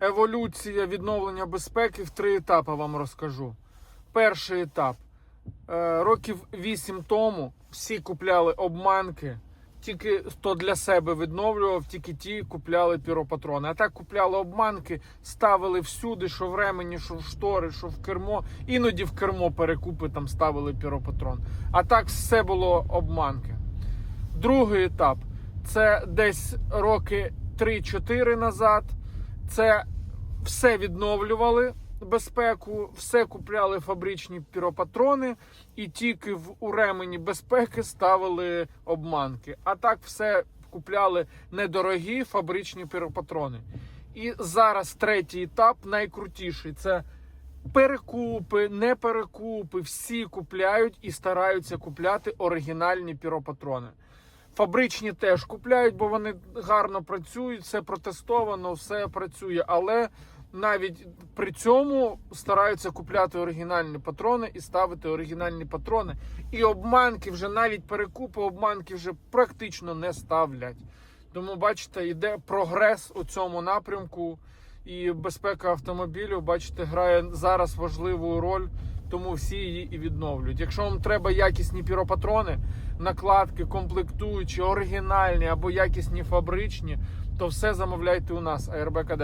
еволюція відновлення безпеки в три етапи вам розкажу. Перший етап. Е, Років 8 тому всі купляли обманки, тільки хто для себе відновлював, тільки ті купляли піропатрони. А так купляли обманки, ставили всюди, що в ремені, що в штори, що в кермо. Іноді в кермо перекупи там ставили піропатрон. А так все було обманки. Другий етап це десь роки 3-4 назад. Це все відновлювали безпеку, все купляли фабричні піропатрони, і тільки в у ремені безпеки ставили обманки. А так все купляли недорогі фабричні піропатрони. І зараз третій етап найкрутіший це перекупи, не. Всі купляють і стараються купляти оригінальні піропатрони. Фабричні теж купляють, бо вони гарно працюють, все протестовано, все працює. Але навіть при цьому стараються купляти оригінальні патрони і ставити оригінальні патрони. І обманки вже навіть перекупи обманки вже практично не ставлять. Тому бачите, йде прогрес у цьому напрямку, і безпека автомобілів, бачите, грає зараз важливу роль. Тому всі її і відновлюють. Якщо вам треба якісні піропатрони, накладки, комплектуючі, оригінальні або якісні фабричні, то все замовляйте у нас АРБ КД.